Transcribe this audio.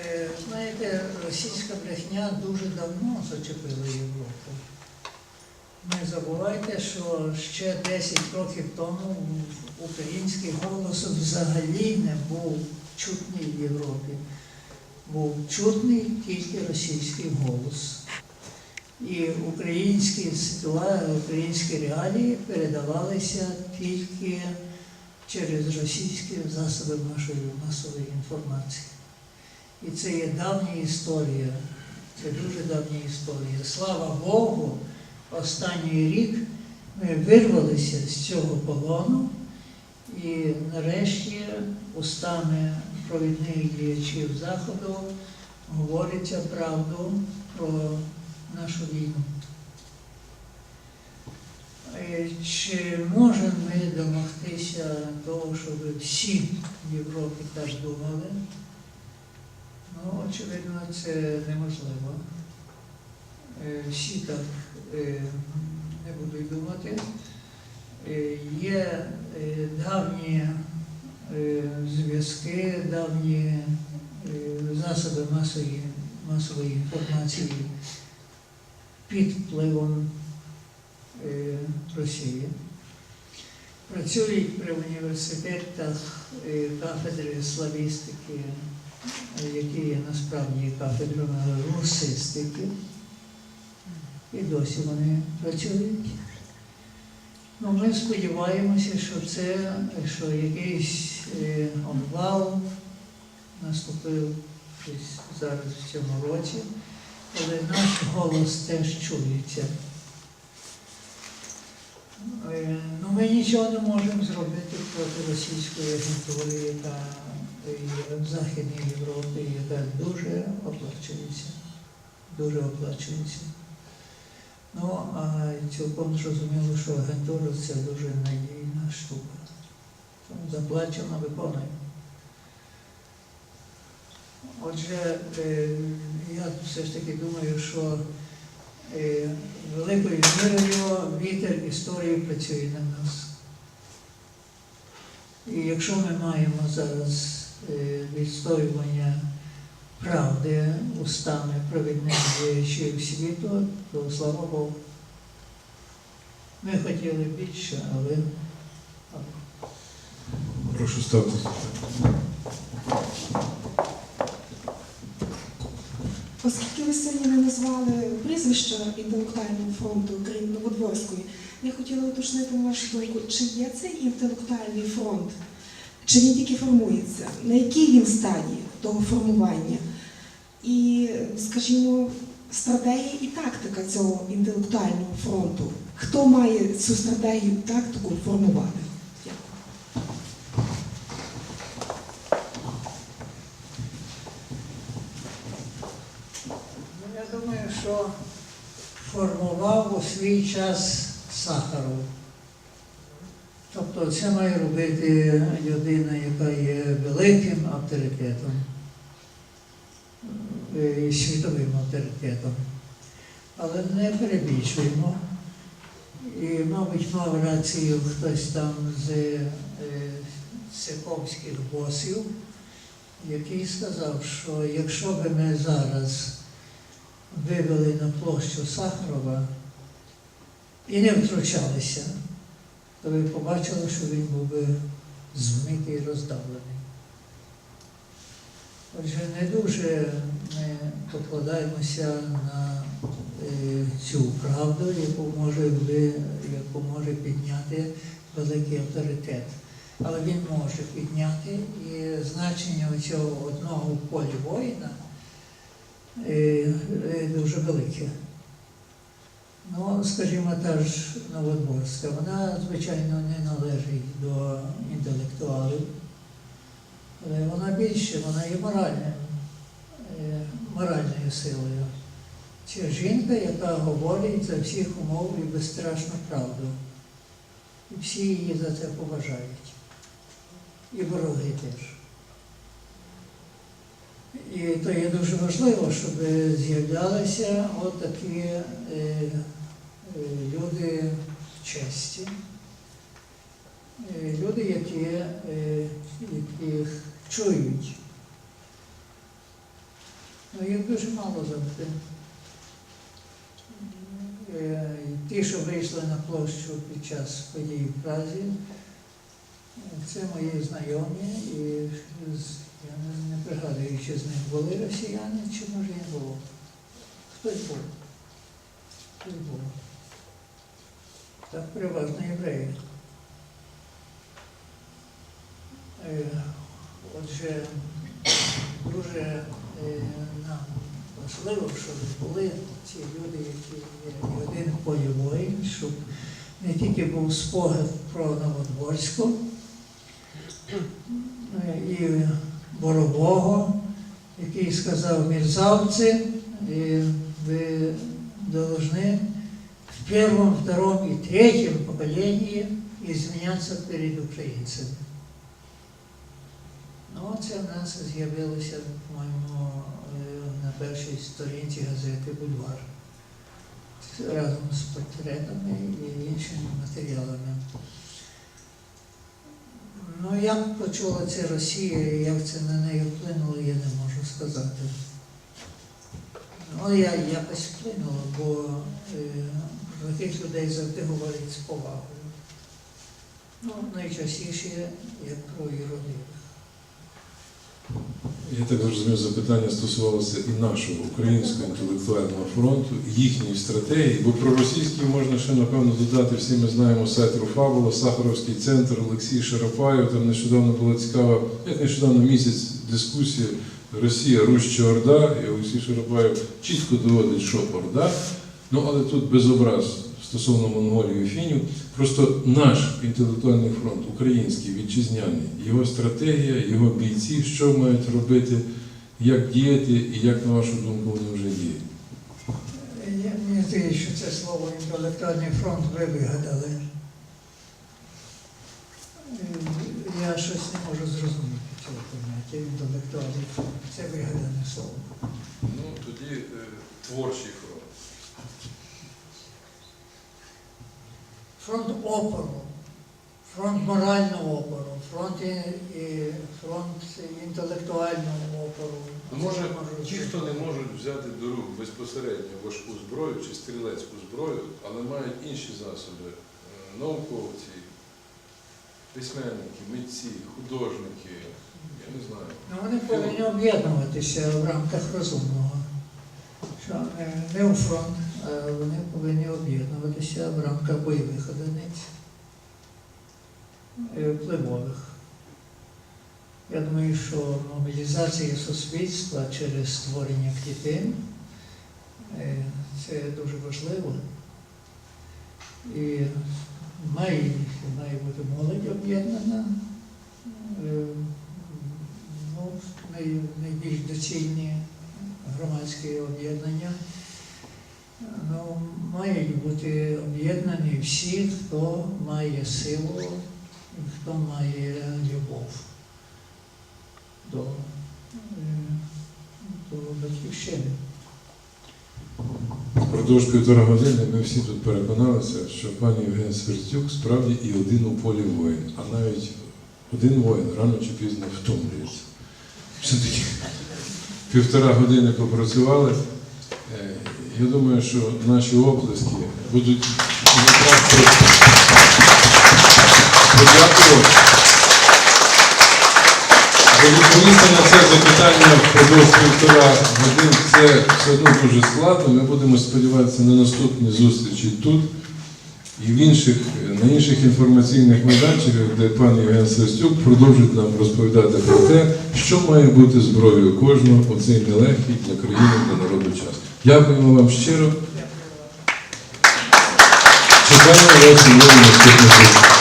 Е, Знаєте, російська брехня дуже давно зачепила Європу. Не забувайте, що ще 10 років тому український голос взагалі не був чутний в Європі. Був чутний тільки російський голос. І українські ситуації, українські реалії передавалися тільки через російські засоби нашої масової інформації. І це є давня історія, це дуже давня історія. Слава Богу, останній рік ми вирвалися з цього полону і нарешті устами провідних діячів Заходу говориться правду про нашу війну. Е, Чи можемо ми домогтися того, щоб всі в Європі так думали? Ну, очевидно, це неможливо. Е, Всі так е, не будуть думати. Е, Є давні зв'язки, давні засоби масової, масової інформації під впливом Росії. Працюють при університетах кафедри славістики, які є насправді кафедрами русистики. І досі вони працюють. Ну, ми сподіваємося, що це, що якийсь е, обвал наступив зараз в цьому році, коли наш голос теж чується. Е, Ну, ми нічого не можемо зробити проти російської агентури, яка є в Західній Європі, яка дуже оплачується. Дуже оплачується. Ну, а цілком зрозуміло, що агентура це дуже надійна штука. Заплачено, виконує. Отже, е, я все ж таки думаю, що е, великою мірою вітер історії працює на нас. І якщо ми маємо зараз е, відстоювання правди устами провідних діячів світу, то слава Богу. Ми хотіли більше, але Прошу ставити. Оскільки ви сьогодні не назвали прізвища інтелектуального фронту, крім Новодворської, я хотіла уточнити на вашу думку, чи є цей інтелектуальний фронт, чи він тільки формується, на якій він стадії того формування? І, скажімо, стратегія і тактика цього інтелектуального фронту. Хто має цю стратегію і тактику формувати? Ну, я думаю, що формував у свій час Сахаров. Тобто це має робити людина, яка є великим авторитетом, е, світовим авторитетом. Але не перебільшуємо. І, мабуть, мав рацію хтось там з е, Сиковських босів, який сказав, що якщо би ми зараз вивели на площу Сахарова і не втручалися, то ви побачили, що він був би змитий і роздавлений. Отже, не дуже ми покладаємося на е, цю правду, яку може, яку може підняти великий авторитет. Але він може підняти і значення цього одного полі воїна е, е, дуже велике. Ну, скажімо, та ж Новодворська, вона, звичайно, не належить до інтелектуалів, але вона більше, вона є моральним, е, моральною силою. Це жінка, яка говорить за всіх умов і безстрашну правду. І всі її за це поважають. І вороги теж. І то є дуже важливо, щоб з'являлися от такі е, е, люди честі, е, люди, які, е, яких чують Ну, їх дуже мало завжди. Е, Ті, що вийшли на площу під час подій в Празі, це мої знайомі, і я не пригадую, чи з них були росіяни, чи може не було. Хтось був. Хтось був. Так переважно євреї. Е, Отже, дуже е, нам важливо, щоб були ці люди, які є один воїн, щоб не тільки був спогад про Новодворську, е, і Борового, який сказав мерзавці, ви должны в первом, втором и третьем поколении изменяться перед українцями. Ну, це в нас з'явилося, по-моєму, е, на першій сторінці газети Бульвар. Разом з портретами і іншими матеріалами. Ну, як почула це Росія як це на неї вплинуло, я не можу сказати. Ну, я якось вплинуло, бо е, про таких людей завжди говорять з повагою. Ну, найчастіше, як про юродивих. Я так розумію, запитання стосувалося і нашого українського інтелектуального фронту, їхньої стратегії, бо про російський можна ще напевно додати. Всі ми знаємо сайт Руфабула, Сахаровський центр, Олексій Шаропаєв. Там нещодавно була цікава, як нещодавно місяць дискусія Росія, Русь чи Орда, і Олексій Шаропаєв чітко доводить, що Орда. Ну але тут без образ стосовно Монголії і Фінів. Просто наш інтелектуальний фронт, український, вітчизняний, його стратегія, його бійці, що мають робити, як діяти і як, на вашу думку, вони вже діють. Мені здається, що це слово інтелектуальний фронт ви вигадали. Е, Я щось не можу зрозуміти цього поняття інтелектуальний фронт. Це вигадане слово. Ну, тоді творчий фронт. Фронт опору, фронт морального опору, фронт, і- і- фронт інтелектуального опору. Ну, Може, ті, хто не можуть взяти до рук безпосередньо важку зброю чи стрілецьку зброю, але мають інші засоби, е, науковці, письменники, митці, художники, я не знаю. Ну, вони повинні об'єднуватися в рамках розумного. Що не, у фронт, а вони повинні об'єднуватися в рамках бойових одиниць е, впливових. Я думаю, що мобілізація суспільства через створення клітин е, це дуже важливо. І має, має бути молодь об'єднана. Е, ну, най- найбільш доцільні громадські об'єднання. Ну, мають бути об'єднані всі, хто має силу, хто має любов до, до батьківщини. Впродовж півтора години ми всі тут переконалися, що пані Євген Сверстюк справді і один у полі воїн, а навіть один воїн рано чи пізно втомлюється. Все-таки півтора години попрацювали. Е, Я думаю, що наші оплески будуть подякувати. Відповісти на це запитання впродовж півтора годин це все одно дуже складно. Ми будемо сподіватися на наступні зустрічі тут і в інших, на інших інформаційних майданчиках, де пан Євген Свистюк продовжить нам розповідати про те, що має бути зброєю кожного у цей нелегкий для країни, для народу час. Дякуємо вам щиро. Чекаємо вас у наступних зустрічей.